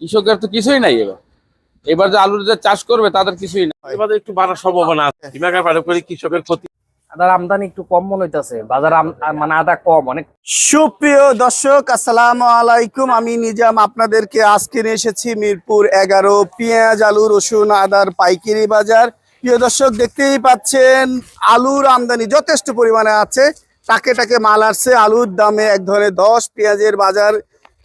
কৃষকের তো কিছুই নাই এবার। এবার যে আলুর যে চাষ করবে তাদের কিছুই নাই। এবারে একটু বাড়ার সম্ভাবনা আছে। করে কৃষকের ক্ষতি। আদার আমদানি একটু কম মনে হইতাছে। বাজার আম- মানে আদা কম অনেক সুপ্রিয় দর্শক আসসালামু আলাইকুম। আমি নিজাম। আপনাদেরকে আজকে নিয়ে এসেছি মিরপুর এগারো পেঁয়াজ আলু রসুন আদার পাইকারি বাজার। প্রিয় দর্শক দেখতেই পাচ্ছেন আলুর আমদানি যথেষ্ট পরিমাণে আছে। টাকে টাকে মাল আসছে। আলুর দামে এক ধরনের দশ পেঁয়াজের বাজার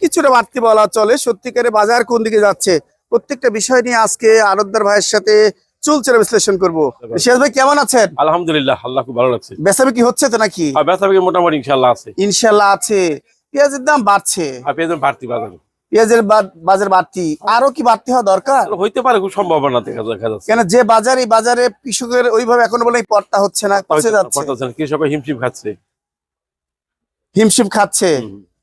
কিছুটা বাড়তি বলা চলে। সত্যিকারে বাজার কোন দিকে যাচ্ছে? প্রত্যেকটা বিষয় নিয়ে আজকে আরবদার ভাইয়ের সাথে চুলচেরা বিশ্লেষণ করব। সিরাজ ভাই কেমন আছেন? আলহামদুলিল্লাহ আল্লাহ খুব ভালো লাগছে বেসাবে কি হচ্ছে তো নাকি? আর মোটামুটি ইনশাল্লাহ আছে। ইনশাল্লাহ আছে। পেঁয়াজের দাম বাড়ছে। পেঁয়াজের বাড়তি বাজার। পেঁয়াজের বাজার বাড়তি। আরও কি বাড়তি হওয়া দরকার? হইতে পারে খুব সম্ভাবনা দেখা দেখা যাচ্ছে। কেন যে বাজার এই বাজারে কৃষকের ওইভাবে এখনও বলে পড়তা হচ্ছে না কৃষকের হিমশিম খাচ্ছে। হিমশিম খাচ্ছে।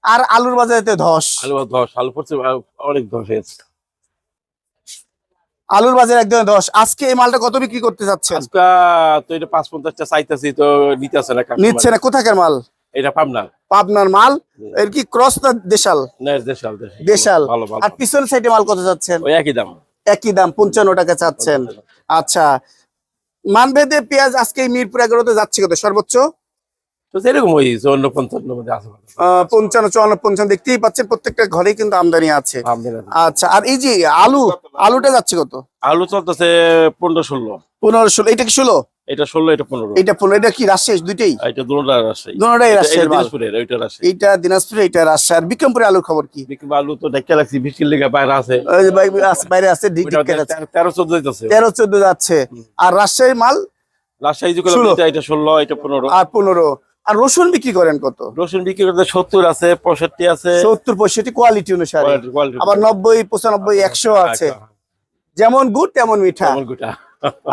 আর আলুর বাজারে তো ধস আলু ধস আলু পড়ছে অনেক ধস হয়েছে। আলুর বাজার একদম ধস। আজকে এই মালটা কত বিক্রি করতে যাচ্ছেন? আজকে তো এটা পাঁচ পঞ্চাশটা চাইতেছি তো নিতেছে না নিচ্ছে না। কোথাকার মাল? এটা পাবনা। পাবনার মাল। এর কি ক্রস না দেশাল? না দেশাল দেশাল। আর পিছন সাইডে মাল কত যাচ্ছেন? ওই একই দাম। একই দাম পঞ্চান্ন টাকা চাচ্ছেন। আচ্ছা। মানভেদে পেঁয়াজ আজকে মিরপুর এগারোতে যাচ্ছে কত? সর্বোচ্চ? তো সেরকম ওই চুয়ান্ন পঞ্চান্ন মধ্যে আছে পঞ্চান্ন চুয়ান্ন পঞ্চান্ন দেখতেই পাচ্ছেন প্রত্যেকটা ঘরেই কিন্তু আমদানি আছে। আচ্ছা আর এই যে আলু আলুটা যাচ্ছে কত? আলু চলতেছে পনেরো ষোলো। পনেরো ষোলো এটা কি ষোলো? এটা ষোলো এটা পনেরো। এটা পনেরো এটা কি রাজশাহী দুইটাই? এটা রাজশাহী। দিনাজপুরের ওইটা দিনাজপুর রাজশাহী। আর বিক্রমপুরে আলুর খবর কি? আলু তো দেখতে লাগছি বৃষ্টির লেগে বাইরে আছে। বাইরে আছে তেরো- চোদ্দ যাচ্ছে। তেরো চোদ্দ যাচ্ছে। আর রাজশাহীর মাল? রাজশাহী এটা ষোলো এটা পনেরো। আর পনেরো। আর রসুন বিক্রি করেন কত? রসুন বিক্রি করতে সত্তর আছে পঁয়ষট্টি আছে। সত্তর পঁয়ষট্টি কোয়ালিটি অনুসারে। আবার নব্বই পঁচানব্বই একশো আছে। যেমন গুড় তেমন মিঠা।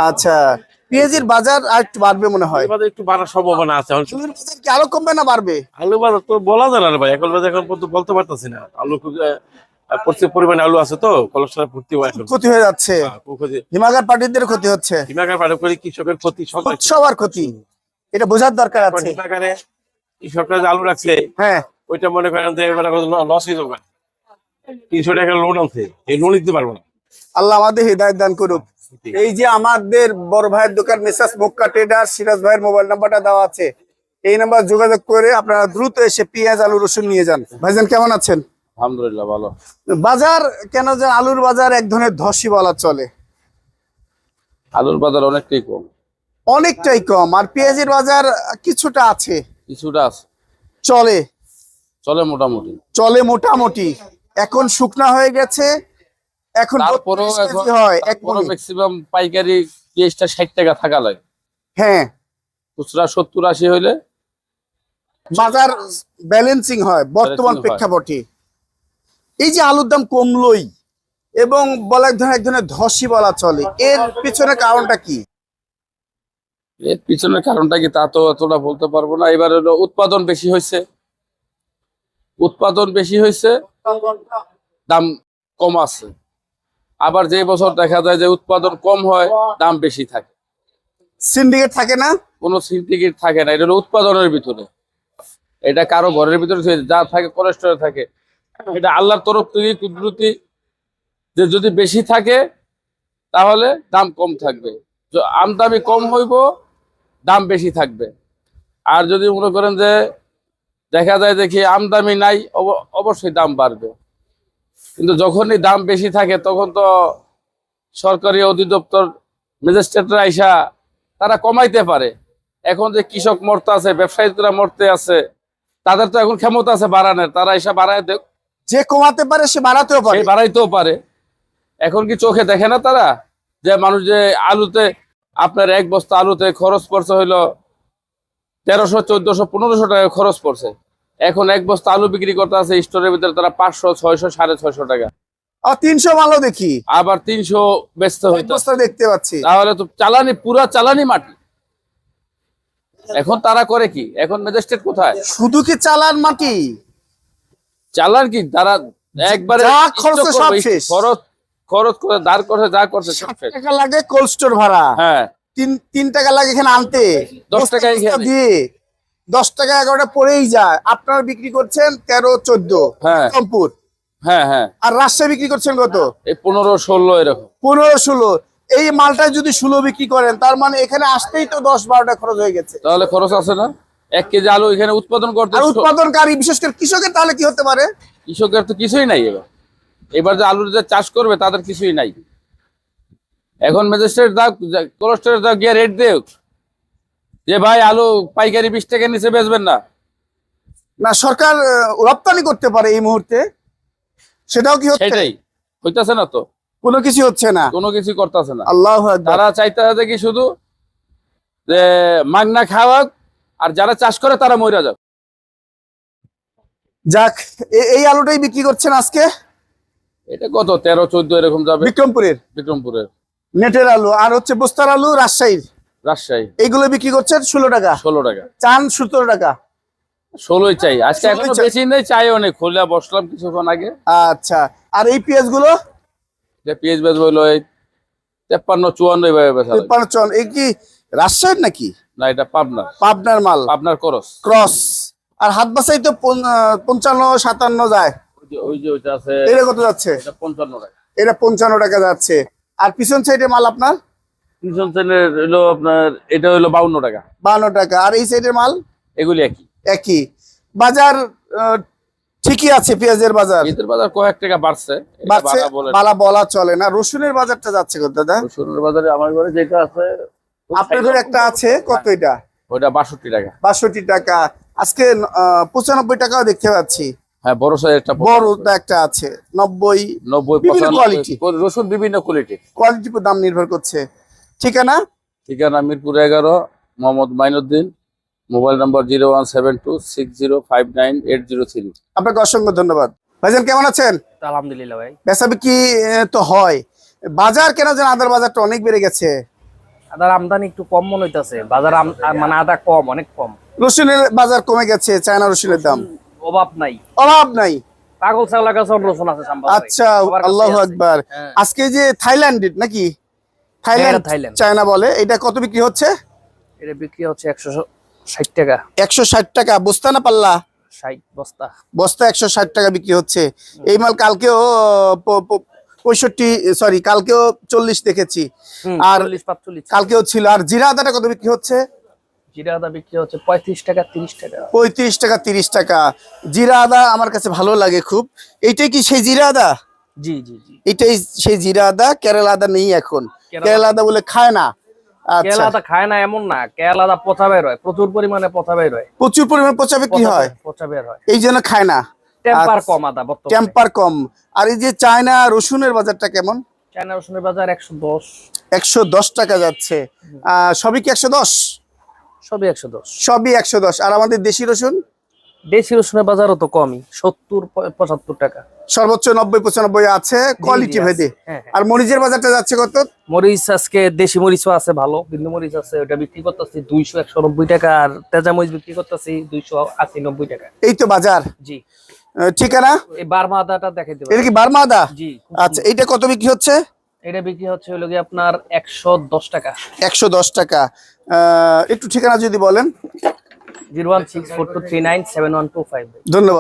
আচ্ছা পেঁয়াজের বাজার আর একটু বাড়বে মনে হয়? একটু বাড়ার সম্ভাবনা আছে। আরও কমবে না বাড়বে? আলু বাজার তো বলা যায় না ভাই এখন বাজার এখন পর্যন্ত বলতে পারতেছি না। আলু প্রচুর পরিমাণে আলু আছে তো কলেস্ট্রল ভর্তি ক্ষতি হয়ে যাচ্ছে। হ্যাঁ, হিমাগার পার্টিদের ক্ষতি হচ্ছে। হিমাগার করে কৃষকের ক্ষতি সবার ক্ষতি। এটা বোঝার দরকার আছে। হিমাগারে কৃষকরা যে আলু রাখছে হ্যাঁ। ওইটা মনে করেন যে এবারে লস হয়ে যাবে তিনশো টাকা লোন আনছে এই লোন দিতে পারব না। আল্লাহ আমাদের হৃদায়ত দান করুক। এই যে আমাদের বড় ভাইয়ের দোকান মেসাস মক্কা ট্রেডার সিরাজ ভাইয়ের মোবাইল নাম্বারটা দেওয়া আছে। এই নাম্বার যোগাযোগ করে আপনারা দ্রুত এসে পেঁয়াজ আলু রসুন নিয়ে যান। ভাইজান কেমন আছেন? আলহামদুলিল্লাহ ভালো। বাজার কেন যে আলুর বাজার এক ধরনের ধসি বলা চলে। আলুর বাজার অনেকটাই কম। অনেকটাই কম। আর পেঁয়াজের বাজার কিছুটা আছে। কিছুটা আছে। চলে। চলে মোটামুটি। চলে মোটামুটি। এখন শুকনা হয়ে গেছে। এখন তারপরেও 32 এখন কেজি হয় এক ম্যাক্সিমাম পাইকারি পেঁয়াজটা ষাট টাকা থাকা লাগে। হ্যাঁ। খুচরা সত্তর আশি হইলে বাজার ব্যালেন্সিং হয় বর্তমান প্রেক্ষাপটে। এই যে আলুর দাম কমলোই এবং বলা এক ধরনের এক ধরনের ধসি বলা চলে। এর পিছনে কারণটা কি? এর পিছনের কারণটা কি তা তো এতটা বলতে পারব না। এবার হলো উৎপাদন বেশি হয়েছে। উৎপাদন বেশি হয়েছে দাম কম আছে। আবার যে বছর দেখা যায় যে উৎপাদন কম হয় দাম বেশি থাকে। সিন্ডিকেট থাকে না? কোনো সিন্ডিকেট থাকে না। এটা হলো উৎপাদনের ভিতরে। এটা কারও ঘরের ভিতরে যা থাকে কোলেস্ট্রল থাকে। এটা আল্লাহর তরফ থেকে কুদরতি যে যদি বেশি থাকে তাহলে দাম কম থাকবে। আমদামি কম হইব দাম বেশি থাকবে। আর যদি মনে করেন যে দেখা যায় দেখি আমদামি নাই অব- অবশ্যই দাম বাড়বে। কিন্তু যখনই দাম বেশি থাকে তখন তো সরকারি অধিদপ্তর ম্যাজিস্ট্রেটরা আইসা তারা কমাইতে পারে। এখন যে কৃষক মরতে আছে ব্যবসায়ীরা মরতে আছে তাদের তো এখন ক্ষমতা আছে বাড়ানোর। তারা এসে বাড়ায় দেখ যে কমাতে পারে সে বাড়াতেও পারে। বাড়াইতেও পারে। এখন কি চোখে দেখে না তারা? যে মানুষ যে আলুতে আপনার এক বস্তা আলুতে খরচ পড়ছে হইল তেরোশো চোদ্দশো পনেরোশো টাকা খরচ পড়ছে। এখন এক বস্তা আলু বিক্রি করতে আছে স্টোরের ভিতরে তারা পাঁচশো ছয়শো সাড়ে ছয়শো টাকা। তিনশো মালও দেখি। আবার তিনশো দেখতে পাচ্ছি। তাহলে তো চালানি পুরা চালানি মাটি। এখন তারা করে কি? এখন ম্যাজিস্ট্রেট কোথায়? শুধু কি চালান মাটি? চালান কি? তারা একবারে খরচ খরচ করে দাঁড় করছে যা করছে টাকা লাগে কোল্ড স্টোর ভাড়া। হ্যাঁ। তিন তিন টাকা লাগে এখানে আনতে। দশ টাকা দিয়ে। দশ টাকা এগারোটা পড়েই যায়। আপনারা বিক্রি করছেন তেরো চোদ্দ। হ্যাঁ। হ্যাঁ হ্যাঁ। আর রাজশাহী বিক্রি করছেন কত? এই পনেরো ষোলো এরকম। পনেরো ষোলো। এই মালটা যদি ষোলো বিক্রি করেন তার মানে এখানে আসতেই তো দশ বারোটা খরচ হয়ে গেছে। তাহলে খরচ আছে না? এক কেজি আলু এখানে উৎপাদন করতে আর উৎপাদনকারী বিশেষ করে কৃষকের তাহলে কি হতে পারে? কৃষকের তো কিছুই নাই এবার। এবার যে আলুর যে চাষ করবে তাদের কিছুই নাই। এখন ম্যাজিস্ট্রেট দাও কোলেস্ট্রেট দাও গিয়ে রেট দেও। যে ভাই আলু পাইকারি বিশ টাকা নিচে বেচবেন না। না সরকার রপ্তানি করতে পারে এই মুহূর্তে। সেটাও কি হচ্ছে? সেটাই। হইতাছে না তো। কোনো কিছু হচ্ছে না। কোনো কিছু করতেছে না। আল্লাহ তারা চাইতে কি শুধু যে মাগনা খাওয়াক আর যারা চাষ করে তারা মরে যাক। যাক এই আলুটাই বিক্রি করছেন আজকে। এটা কত? তেরো চোদ্দ এরকম যাবে? বিক্রমপুরের? বিক্রমপুরের। নেটের আলু আর হচ্ছে বস্তার আলু রাজশাহীর। রাজশাহী। এইগুলো বিক্রি করছেন ষোলো টাকা। ষোলো টাকা। চান সতেরো টাকা। ষোলোই চাই। আজকে 16 এখনও। বেশি নেই চাই অনেক খুলে বসলাম কিছুক্ষণ আগে। আচ্ছা আর এই পেঁয়াজগুলো পেঁয়াজ বেচবো হলো এই তেপ্পান্ন চুয়ান্ন এইভাবে বেচা। তিপ্পান্ন এই কি রাজশাহীর নাকি? না এটা পাবনা পাবনার মাল। পাবনার করস। ক্রস। আর হাত বাসাই তো পঞ্চান্ন সাতান্ন যায়। ওই যে- ওইটা আছে এটা কত যাচ্ছে? এটা পঞ্চান্ন টাকা। এটা পঞ্চান্ন টাকা যাচ্ছে। আর পিছন সাইডে মাল আপনার? তিনশো সেনের হলো আপনার এটা হলো বাউন্ন টাকা। বান্ন টাকা। আর এই সাইডের মাল? এগুলি একই। একই। বাজার ঠিকই আছে পেঁয়াজের বাজার? ঈদের বাজার কয়েক টাকা বাড়ছে। বাড়ছে? বাড়া বালা বলা চলে না। রসুনের বাজারটা যাচ্ছে কত দাদা? রসুনের বাজারে আমার ঘরে যেটা আছে আপনার ঘরে একটা আছে। কত এটা? ওইটা বাষট্টি টাকা। বাষট্টি টাকা। আজকে পঁচানব্বই টাকাও দেখতে পাচ্ছি। হ্যাঁ বড় সাইজ একটা বড় একটা আছে নব্বই নব্বই quality। রসুন বিভিন্ন কোয়ালিটি কোয়ালিটির উপর দাম নির্ভর করছে। ঠিকানা? ঠিকানা মিরপুর এগারো Mohammad Mainuddin mobile number zero one seven two six zero five nine eight zero three. আপনাকে অসংখ্য ধন্যবাদ। ভাইজান কেমন আছেন? আলহামদুলিল্লাহ ভাই। বিক্রি তো হয়। বাজার কেন যেন আদার বাজারটা অনেক বেড়ে গেছে? আদার আমদানি একটু কম মনে হইতাছে। বাজার আম- মানে আদা কম অনেক কম। রসুনের বাজার কমে গেছে চায়না রসুনের দাম। অভাব নাই। অভাব নাই। পাগল ছাগলের কাছে রসুন আছে আচ্ছা আল্লাহ। আকবার। হ্যাঁ। আজকে যে থাইল্যান্ড নাকি? Thailand Thailand. চায়না বলে। এটা কত বিক্রি হচ্ছে? এটা বিক্রি হচ্ছে একশো ষাট টাকা। একশো ষাট টাকা। বস্তা না পাল্লা? ষাট বস্তা। বস্তা একশো ষাট টাকা বিক্রি হচ্ছে। এই মাল কালকেও প- প- পঁয়ষট্টি সরি কালকেও চল্লিশ দেখেছি। আর কালকেও ছিল। আর জিরা আদাটা কত বিক্রি হচ্ছে? জিরা আদা বিক্রি হচ্ছে পঁয়ত্রিশ টাকা তিরিশ টাকা। পঁয়ত্রিশ টাকা তিরিশ টাকা। জিরা আদা আমার কাছে ভালো লাগে খুব। এইটাই কি সেই জিরা আদা? জি জি জি। এটাই সেই জিরা আদা কেরালা আদা নেই এখন। কেরালা- আদা বলে খায় না। আচ্ছা। আদা খায় না এমন না। কেলা আদা পচা বের হয় প্রচুর পরিমাণে পচা বের হয় প্রচুর পরিমাণ পচা পচা হয়? পচা বের হয় এই জন্য খায় না। টেম্পার আচ্ছা। কম আদা বর্তমানে। টেম্পার কম। আর এই যে চায়না রসুনের বাজারটা কেমন? চায়না রসুনের বাজার একশো দশ। একশো দশ টাকা যাচ্ছে। আহ, সবই কি একশো দশ? সবই একশো দশ। সবই একশো দশ। আর আমাদের দেশি রসুন? দেশি রসুনের বাজারও তো কমই সত্তর পঁচাত্তর টাকা। সর্বোচ্চ নব্বই পঁচানব্বই আছে কোয়ালিটি ভেদে আছে। হ্যাঁ, হ্যাঁ। আর মরিচের বাজারটা যাচ্ছে কত? মরিচ আজকে দেশি মরিচও আছে ভালো কিন্তু মরিচ আছে ওটা বিক্রি করতেছি দুইশো একশো নব্বই টাকা আর তেজা মরিচ বিক্রি করতেছি দুইশো আশি নব্বই টাকা। এই তো বাজার। জি। ঠিকানা? এই বার্মা আদাটা দেখাই দেবো এটা কি বার্মা আদা জি আচ্ছা এইটা কত বিক্রি হচ্ছে। এটা বিক্রি হচ্ছে হলো গিয়ে আপনার একশো দশ টাকা। একশো দশ টাকা। আহ, একটু ঠিকানা যদি বলেন। Zero one six four two three nine seven one two five. ধন্যবাদ।